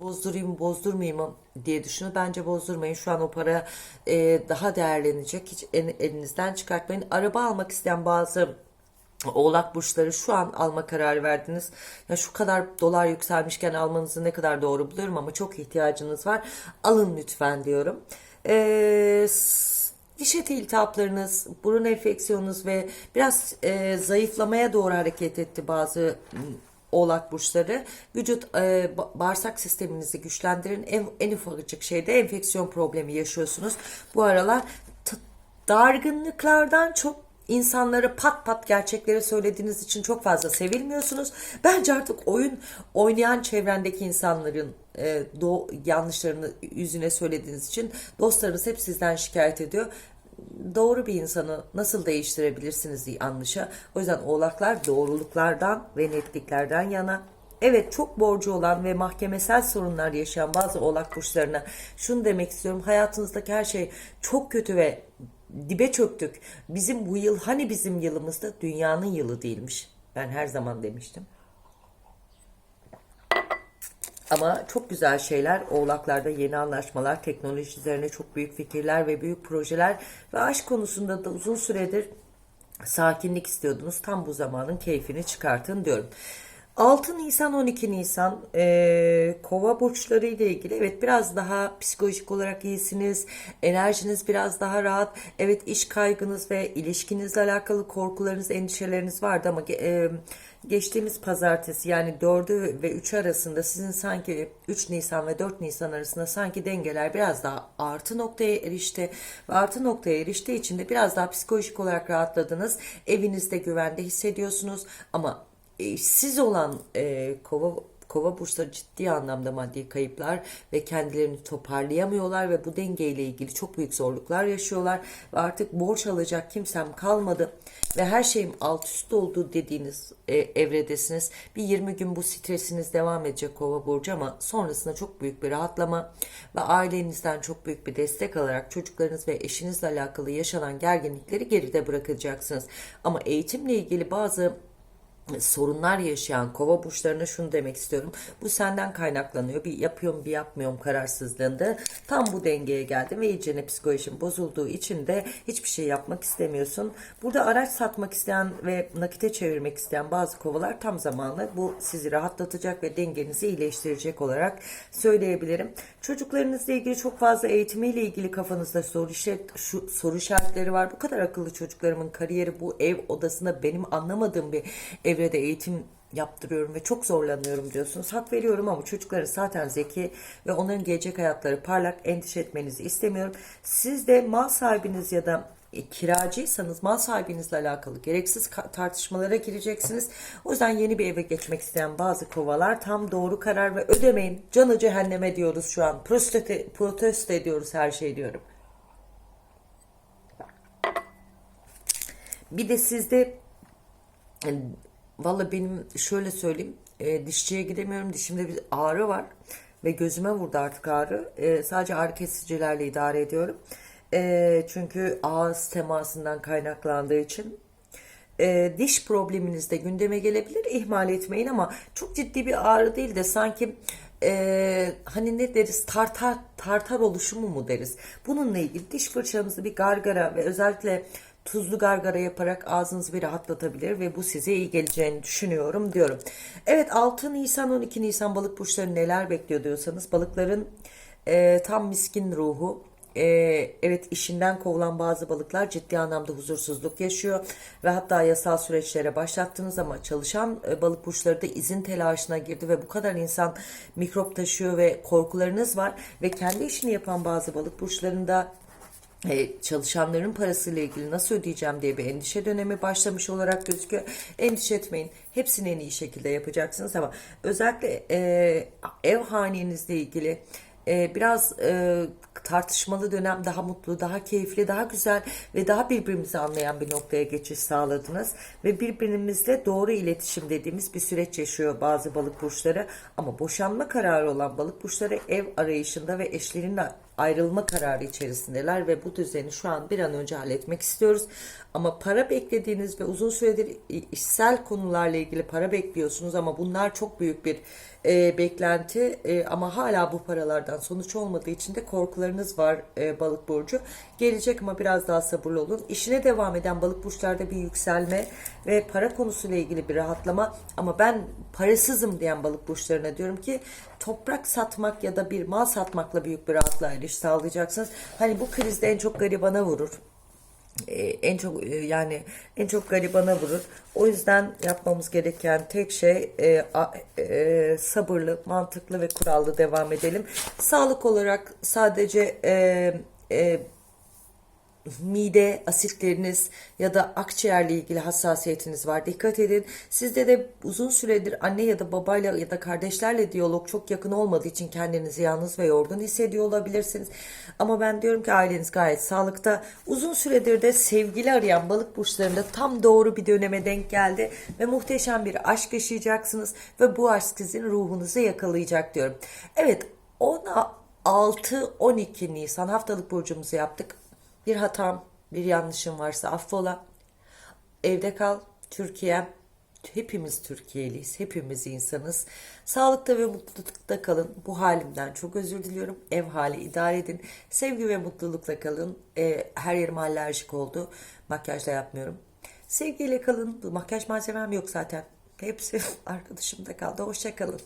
bozdurayım bozdurmayayım mı diye düşünün. Bence bozdurmayın. Şu an o para e, daha değerlenecek. Hiç el- elinizden çıkartmayın. Araba almak isteyen bazı Oğlak burçları şu an alma kararı verdiniz. Ya şu kadar dolar yükselmişken almanızı ne kadar doğru buluyorum ama çok ihtiyacınız var. Alın lütfen diyorum. Ee, diş eti iltihaplarınız, burun enfeksiyonunuz ve biraz e, zayıflamaya doğru hareket etti bazı Oğlak burçları vücut e, ba- bağırsak sisteminizi güçlendirin. En, en ufacık şeyde enfeksiyon problemi yaşıyorsunuz. Bu aralar dargınlıklardan çok insanlara pat pat gerçekleri söylediğiniz için çok fazla sevilmiyorsunuz. Bence artık oyun oynayan çevrendeki insanların e, do, yanlışlarını yüzüne söylediğiniz için dostlarınız hep sizden şikayet ediyor. Doğru bir insanı nasıl değiştirebilirsiniz diye anlaşa. O yüzden oğlaklar doğruluklardan ve netliklerden yana Evet çok borcu olan ve mahkemesel sorunlar yaşayan bazı oğlak burçlarına şunu demek istiyorum. Hayatınızdaki her şey çok kötü ve dibe çöktük. Bizim bu yıl hani bizim yılımızda dünyanın yılı değilmiş. Ben her zaman demiştim. Ama çok güzel şeyler oğlaklarda yeni anlaşmalar, teknoloji üzerine çok büyük fikirler ve büyük projeler ve aşk konusunda da uzun süredir sakinlik istiyordunuz. Tam bu zamanın keyfini çıkartın diyorum. 6 Nisan 12 Nisan eee, kova burçları ile ilgili. Evet biraz daha psikolojik olarak iyisiniz enerjiniz biraz daha rahat. Evet iş kaygınız ve ilişkinizle alakalı korkularınız endişeleriniz vardı ama eee, geçtiğimiz pazartesi yani 4'ü ve 3 arasında sizin sanki 3 Nisan ve 4 Nisan arasında sanki dengeler biraz daha artı noktaya erişti ve artı noktaya eriştiği için de biraz daha psikolojik olarak rahatladınız. Evinizde güvende hissediyorsunuz ama e, siz olan e, kova kova burçları ciddi anlamda maddi kayıplar ve kendilerini toparlayamıyorlar ve bu dengeyle ilgili çok büyük zorluklar yaşıyorlar ve artık borç alacak kimsem kalmadı ve her şeyim alt üst oldu dediğiniz e, evredesiniz. Bir 20 gün bu stresiniz devam edecek kova burcu ama sonrasında çok büyük bir rahatlama ve ailenizden çok büyük bir destek alarak çocuklarınız ve eşinizle alakalı yaşanan gerginlikleri geride bırakacaksınız. Ama eğitimle ilgili bazı sorunlar yaşayan kova burçlarına şunu demek istiyorum. Bu senden kaynaklanıyor. Bir yapıyorum bir yapmıyorum kararsızlığında. Tam bu dengeye geldim ve iyicene psikolojim bozulduğu için de hiçbir şey yapmak istemiyorsun. Burada araç satmak isteyen ve nakite çevirmek isteyen bazı kovalar tam zamanlı. Bu sizi rahatlatacak ve dengenizi iyileştirecek olarak söyleyebilirim. Çocuklarınızla ilgili çok fazla eğitimiyle ilgili kafanızda soru, işaret, şu, soru işaretleri var. Bu kadar akıllı çocuklarımın kariyeri bu ev odasında benim anlamadığım bir evrede eğitim yaptırıyorum ve çok zorlanıyorum diyorsunuz. Hak veriyorum ama çocukların zaten zeki ve onların gelecek hayatları parlak endişe etmenizi istemiyorum. Siz de mal sahibiniz ya da e, kiracıysanız mal sahibinizle alakalı gereksiz tartışmalara gireceksiniz. O yüzden yeni bir eve geçmek isteyen bazı kovalar tam doğru karar ve ödemeyin. Canı cehenneme diyoruz şu an. Protesto, protesto ediyoruz her şey diyorum. Bir de sizde Valla benim şöyle söyleyeyim e, dişçiye gidemiyorum. Dişimde bir ağrı var ve gözüme vurdu artık ağrı. E, sadece ağrı kesicilerle idare ediyorum. E, çünkü ağız temasından kaynaklandığı için. E, diş probleminiz de gündeme gelebilir. İhmal etmeyin ama çok ciddi bir ağrı değil de sanki e, hani ne deriz tartar tartar oluşumu mu deriz bununla ilgili diş fırçanızı bir gargara ve özellikle tuzlu gargara yaparak ağzınızı bir rahatlatabilir ve bu size iyi geleceğini düşünüyorum diyorum. Evet 6 Nisan 12 Nisan balık burçları neler bekliyor diyorsanız balıkların e, tam miskin ruhu e, evet işinden kovulan bazı balıklar ciddi anlamda huzursuzluk yaşıyor ve hatta yasal süreçlere başlattınız ama çalışan e, balık burçları da izin telaşına girdi ve bu kadar insan mikrop taşıyor ve korkularınız var ve kendi işini yapan bazı balık burçlarında e, çalışanların parasıyla ilgili nasıl ödeyeceğim diye bir endişe dönemi başlamış olarak gözüküyor. Endişe etmeyin. Hepsini en iyi şekilde yapacaksınız ama özellikle e, ev hanenizle ilgili e, biraz e, tartışmalı dönem daha mutlu, daha keyifli, daha güzel ve daha birbirimizi anlayan bir noktaya geçiş sağladınız. Ve birbirimizle doğru iletişim dediğimiz bir süreç yaşıyor bazı balık burçları. Ama boşanma kararı olan balık burçları ev arayışında ve eşlerinle ayrılma kararı içerisindeler ve bu düzeni şu an bir an önce halletmek istiyoruz. Ama para beklediğiniz ve uzun süredir işsel konularla ilgili para bekliyorsunuz ama bunlar çok büyük bir e, beklenti E, ama hala bu paralardan sonuç olmadığı için de korkularınız var e, balık burcu. Gelecek ama biraz daha sabırlı olun. İşine devam eden balık burçlarda bir yükselme ve para konusuyla ilgili bir rahatlama ama ben parasızım diyen balık burçlarına diyorum ki toprak satmak ya da bir mal satmakla büyük bir rahatlığa eriş sağlayacaksınız. Hani bu krizde en çok garibana vurur. Ee, en çok e, yani en çok garibana vurur. O yüzden yapmamız gereken tek şey e, a- e, sabırlı, mantıklı ve kurallı devam edelim. Sağlık olarak sadece e, e, mide asitleriniz ya da akciğerle ilgili hassasiyetiniz var. Dikkat edin. Sizde de uzun süredir anne ya da babayla ya da kardeşlerle diyalog çok yakın olmadığı için kendinizi yalnız ve yorgun hissediyor olabilirsiniz. Ama ben diyorum ki aileniz gayet sağlıkta. Uzun süredir de sevgili arayan balık burçlarında tam doğru bir döneme denk geldi ve muhteşem bir aşk yaşayacaksınız ve bu aşk sizin ruhunuzu yakalayacak diyorum. Evet 16-12 Nisan haftalık burcumuzu yaptık. Bir hatam, bir yanlışım varsa affola. Evde kal, Türkiye. Hepimiz Türkiye'liyiz, hepimiz insanız. Sağlıkta ve mutlulukta kalın. Bu halimden çok özür diliyorum. Ev hali idare edin. Sevgi ve mutlulukla kalın. Ee, her yerim alerjik oldu. Makyaj da yapmıyorum. Sevgiyle kalın. Makyaj malzemem yok zaten. Hepsi arkadaşımda kaldı. Hoşça kalın.